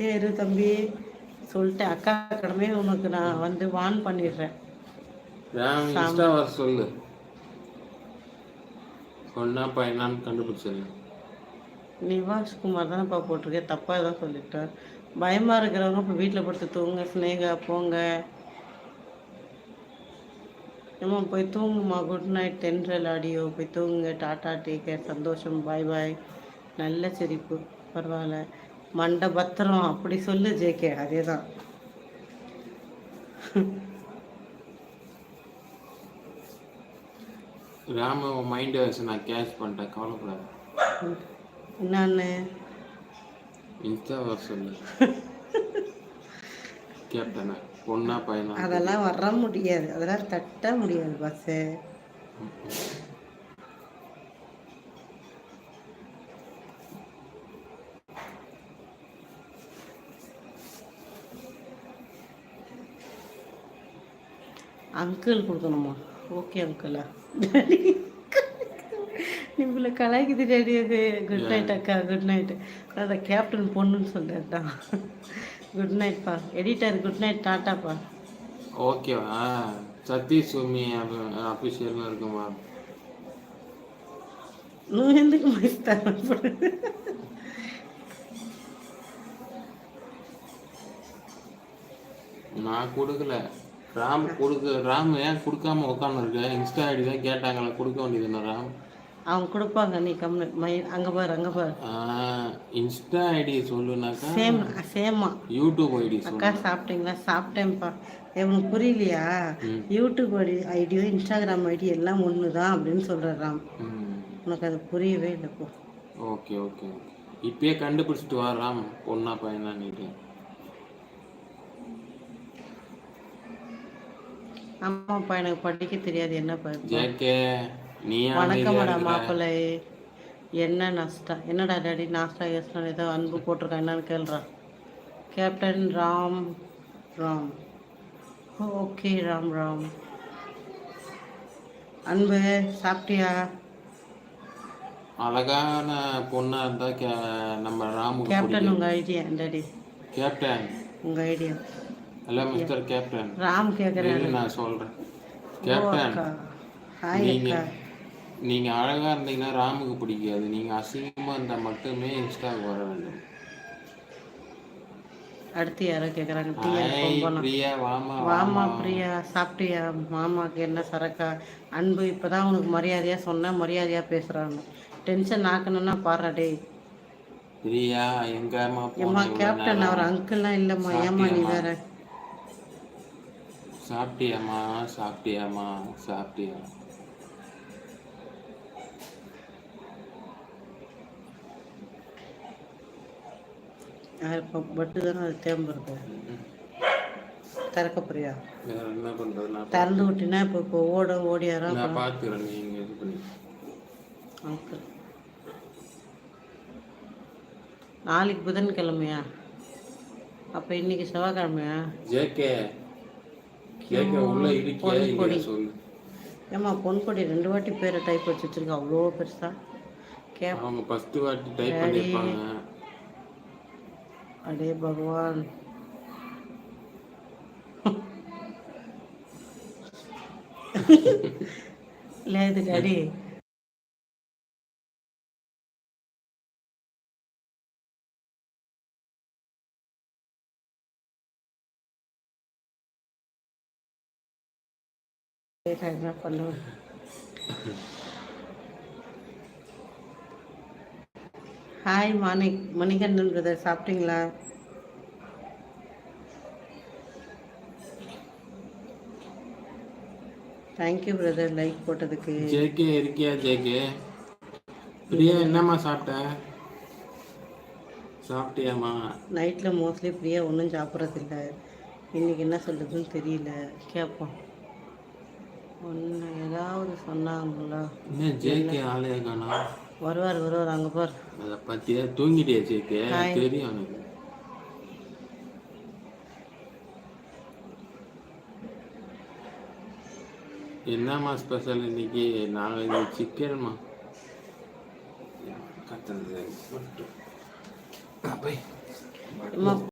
அமைதியாக இரு தம்பி. சொல்லிட்டு அக்கா கடமையை உனக்கு நான் வந்து வான் பண்ணிடுறேன். வர சொல்லு. சொன்னா பையனான்னு கண்டுபிடிச்சிரு. நிவாஷ் குமார் தானேப்பா போட்டிருக்கேன் தப்பாக தான் சொல்லிட்டேன் பயமாக இருக்கிறவங்க இப்போ வீட்டில் படுத்து தூங்க ஸ்னேகா போங்க. ஏம்மா போய் தூங்குமா குட் நைட் தென்றல் ஆடியோ. போய் தூங்குங்க. டாடா டேக் கேர் சந்தோஷம். பாய் பாய். நல்ல சிரிப்பு. பரவாயில்ல. மண்டை பத்திரம் அப்படி சொல்லு ஜேகே அதே தான் ராம உன் மைண்ட் நான் கேட்ச் பண்ணிட்டேன். கவலைப்படாது. என்னன்னு இன்ஸ்டா வர சொல்லு. கேப்டனா? பொண்ணா பையனா? அதெல்லாம் வர முடியாது. அதெல்லாம் தட்ட முடியாது பஸ்ஸு அங்கிள் கொடுக்கணுமா ஓகே அங்கிளா இவ்வளோ கலாய்க்குது டேடி அது குட் நைட் அக்கா குட் நைட் அதான் கேப்டன் பொண்ணுன்னு சொல்கிறது தான் குட் நைட்ப்பா எடிட்டர் குட் நைட் டாட்டாப்பா ஓகேவா சதீஷ் சுமி அஃபிஷியல்னு இருக்குமா నువ్వు ఎందుకు ఇస్తావు ఇప్పుడు நான் கொடுக்கல ராம் கொடுக்க ராம் ஏன் கொடுக்காம உட்காந்து இருக்க? இன்ஸ்டா ஐடி தான் கேட்டாங்களே கொடுக்க வேண்டியது ராம்? அவங்க கொடுப்பாங்க நீ கம்மி மை அங்கே பாரு அங்கே பாரு. இன்ஸ்டா ஐடி சொல்லுனாக்கா சேம் சேமா யூடியூப் ஐடி அக்கா சாப்பிட்டீங்களா? சாப்பிட்டேன்ப்பா. ஏ, உனக்கு புரியலையா? யூடியூப் ஐடி ஐடியோ இன்ஸ்டாகிராம் ஐடி எல்லாம் ஒன்று தான் அப்படின்னு சொல்கிறாராம் உனக்கு அது புரியவே இல்லை போ. ஓகே ஓகே இப்பயே கண்டுபிடிச்சிட்டு வா ராம் பொண்ணா பையனா நீட்டு ஆமாப்பா எனக்கு படிக்க தெரியாது. என்ன ஜேகே நீ வணக்கம்டா மாப்பிள்ளை. என்ன நாஸ்டா என்னடா டாடி நாஸ்டா எஸ்டா ஏதோ அன்பு போட்டிருக்கா? என்னன்னு கேள்றா கேப்டன் ராம் ராம். ஓகே ராம் ராம். அன்பு சாப்பிட்டியா? அழகான பொண்ணா இருந்தா நம்ம ராமுக்கு கேப்டன் உங்கள் ஐடியா டாடி. கேப்டன். உங்கள் idea. Hello mister captain Ram கேட்குறேன் நான் சொல்றேன். கேப்டன் ஹாய் நீங்க அழகா இருந்தீங்கன்னா ராமுக்கு பிடிக்காது. நீங்க அசிங்கமா இருந்தா மட்டுமே இன்ஸ்டாக்கு வர வேண்டும். அடுத்து யாரோ கேட்குறாங்க பிரியா வாமா வாமா பிரியா சாப்பிட்டியா? மாமாக்கு என்ன சரக்கா? அன்பு இப்போதான் உனக்கு மரியாதையாக சொன்னேன். மரியாதையாக பேசுகிறாங்க டென்ஷன் ஆக்கணும்னா பாடுறா டேய் பிரியா எங்கம்மா கேப்டன் அவர் அங்கிள்லாம் இல்லைம்மா. ஏம்மா நீ வேற? சாப்பிட்டியாம்மா சாப்பிட்டியாம்மா சாப்பிட்டியா? இப்போ பட்டு தானே அது தேம்பு இருக்கு. திறக்க போறியா என்ன பண்றது நான் திறந்து விட்டினா இப்போ இப்போ ஓட ஓடியாரா நான் பாத்துக்கிறேன் நீங்க இது பண்ணி. நாளைக்கு புதன்கிழமையா? அப்போ இன்னைக்கு செவ்வாய்க்கிழமையா? ஜேகே ஜேகே உள்ள இல்லையா சொல்லு. ஏம்மா பொன்கொடி ரெண்டு வாட்டி பேரை டைப் வச்சு வச்சிருக்கா அவ்வளோ பெருசா? கேப் அவங்க ஃபர்ஸ்ட் வாட்டி டைப் பண்ணிருப்பாங்க அடே பகவான். లేదు என்ன பண்ணுவேன் ஹாய் மாணிக் மணிகண்டன் பிரதர் சாப்பிட்டீங்களா? தேங்க்யூ பிரதர் லைக் போட்டதுக்கு. ஜேகே இருக்கியா ஜேகே? பிரியா என்னம்மா சாப்பிட்ட? சாப்பிட்டியாம்மா? நைட்டில் மோஸ்ட்லி பிரியா ஒன்றும் சாப்பிட்றதில்ல. இன்னைக்கு என்ன சொல்கிறதுன்னு தெரியல. கேட்போம் ஒன்று ஏதாவது சொன்னாங்களா என்ன ஜேகே ஆளே காணோம் வருவார் வருவார் அங்கே பார். அதை பத்தியா? தூங்கிட்டியா ஜேகே தெரியும் எனக்கு என்னம்மா ஸ்பெஷல் இன்னைக்கு? நாங்கள் இது சிக்கன்மா கத்துறது மட்டும். போய் அம்மா